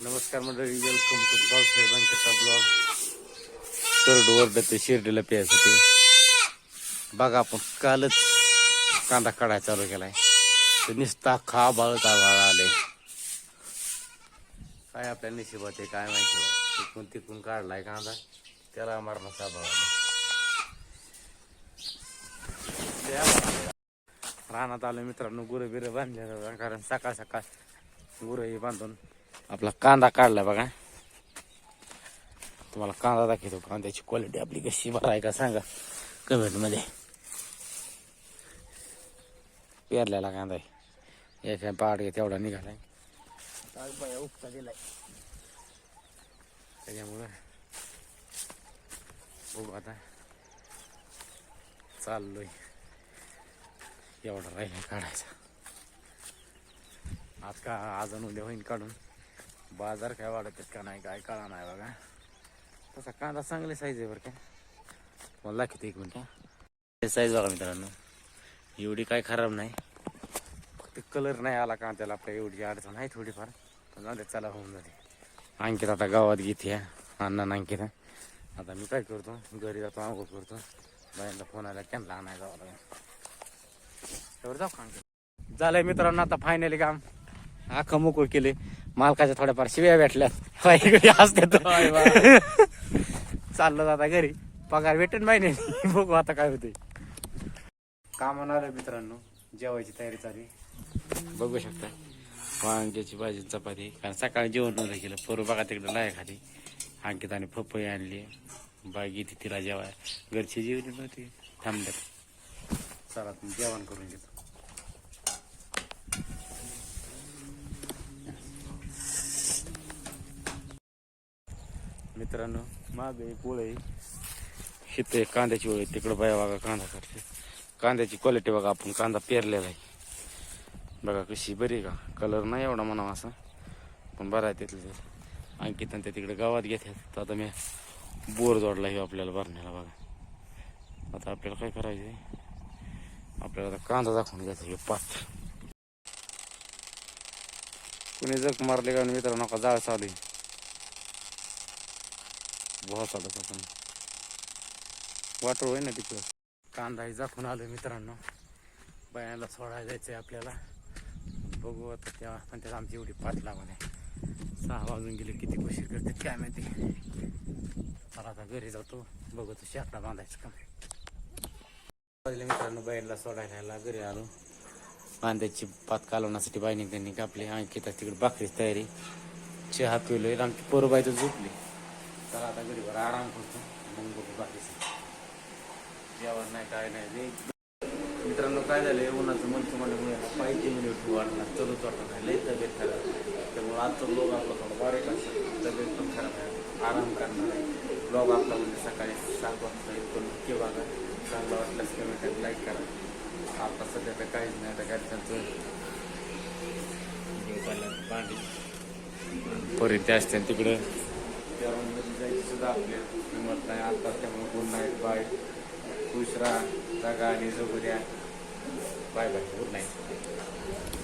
नमस्कार मंडळी welcome to बाबासाहेबांचा ब्लॉग करड ते शिर्डीला प्यायसाठी. बघा आपण कालच कांदा काढायला चालू केलाय. तर नुसता खा बाळत आभाळ आले. काय आपल्या निशिबात आहे काय माहिती बा. तिकून तिकून काढलाय कांदा. त्याला मारण्याचा आभाळ आले? रानात आलो मित्रांनो गुरं बिरं बांधले कारण सकाळ सकाळ गुरं हे बांधून आपला कांदा काढलाय बघा. तुम्हाला कांदा दाखवतो. कांद्याची क्वालिटी आपली कशी बरं आहे का सांगा कमेंटमध्ये. पेरलेला कांदा आहे. याच्या पाड तेवढा निघालाय. बाया उपता दिलाय. त्याच्यामुळं बघू आता. चाललोय. एवढा राहिला काढायचा. आज का आज उद्या होईन काढून. बाजार काय वाढत आहेत का नाही काय कळा नाही बघा. तसा कांदा चांगले साईज आहे बरं का. मला दाखवतो एक मिनिट साईज बघा मित्रांनो. एवढी काय खराब नाही. फक्त कलर नाही आला का त्याला आपल्या एवढी अडचण आहे थोडीफार. पण जाऊ दे, चला होऊन जाते. अंकित आता गावात घेते अण्णा अंकित. आता मी काय करतो घरी जातो आंघोळ करतो. बायांना फोन आला त्यांना आणायला जावं लागेल. जाऊ का झालंय मित्रांनो आता फायनली काम. आखा मोकळ केले मालकाच्या थोड्याफार शिव्या भेटल्यात. इकडे असतात चाललं जाता घरी. पगार भेटेन महिने बघू आता काय होते काम आलं मित्रांनो. जेवायची तयारी चालली बघू शकता. वांग्याची भाजी चपाती. कारण सकाळी जेवण नव्हतं केलं. पोरं बघा तिकडे लाय खाली. अंकिताने पपई आणली. बागी तिला जेवाय. घरची जेवली नव्हती. थांबल्यात. चला तुम्ही जेवण करून घेतो. मित्रांनो माग एक ओळ आहे. कांद्याची ओळ आहे. तिकडं बाया बघा कांदा काढते कांद्याची क्वालिटी बघा आपण. कांदा पेरलेला आहे. बघा कशी बरी आहे का? कलर नाही एवढा म्हणावा असा. पण बरा आहे तिथलं ते. आणखी त्या तिकडे गावात घेतात. तर आता मी बोर जोडला हे आपल्याला भरण्याला बघा. आता आपल्याला काय करायचं आहे आपल्याला आता कांदा दाखवून घ्यायचा हे पाच. कुणी जग मारले का? मित्रांनो का जाळ चालू आहे. बहुत चालत आपण वाटर होय ना तिकडं कांदा जाखून आलो मित्रांनो. बायाला सोडायला जायचंय आपल्याला. बघू आता तेव्हा पण त्यात आमची एवढी पाच लावून आहे सहा वाजून गेले किती उशीर करते काय माहिती? तर आता घरी जातो. बघू तो शेपडा बांधायचं का? पहिले मित्रांनो बाईला सोडायला घरी आलो. कांद्याची पात कालवण्यासाठी बाईने त्यांनी कापली. अंकिता तिकडे बाकरीची तयारी. चहा पिवलोय आमची पोरबाई तर झोपली. तर आता घरी बरं आराम करतो. मग बघू बाकीचं जेवण नाही काय नाही. मित्रांनो काय झालंय? उन्हाचं मन तुम्हाला पाहिजे मिनिट वाढणार चलूच वाटत नाही. लई तब्येत खराब. त्यामुळे आजचा ब्लॉग आपला थोडा बारीक असेल. तब्येत पण खराब आहे. आराम करणार आहे. ब्लॉग आपला म्हणजे सकाळी सात वाजता येतो नक्की बघा. चांगला वाटल्यास कमेंट लाईक करा. आता सध्या तर काहीच नाही. आता घरच्यांचं भांडी. परत असते तिकडं. जेवणामध्ये जायची सुद्धा आपली हिंमत नाही. आता त्यामुळे गुड नाईट बाय. खुश राहा. जागा आणि जगू द्या. Bye bye. Good night.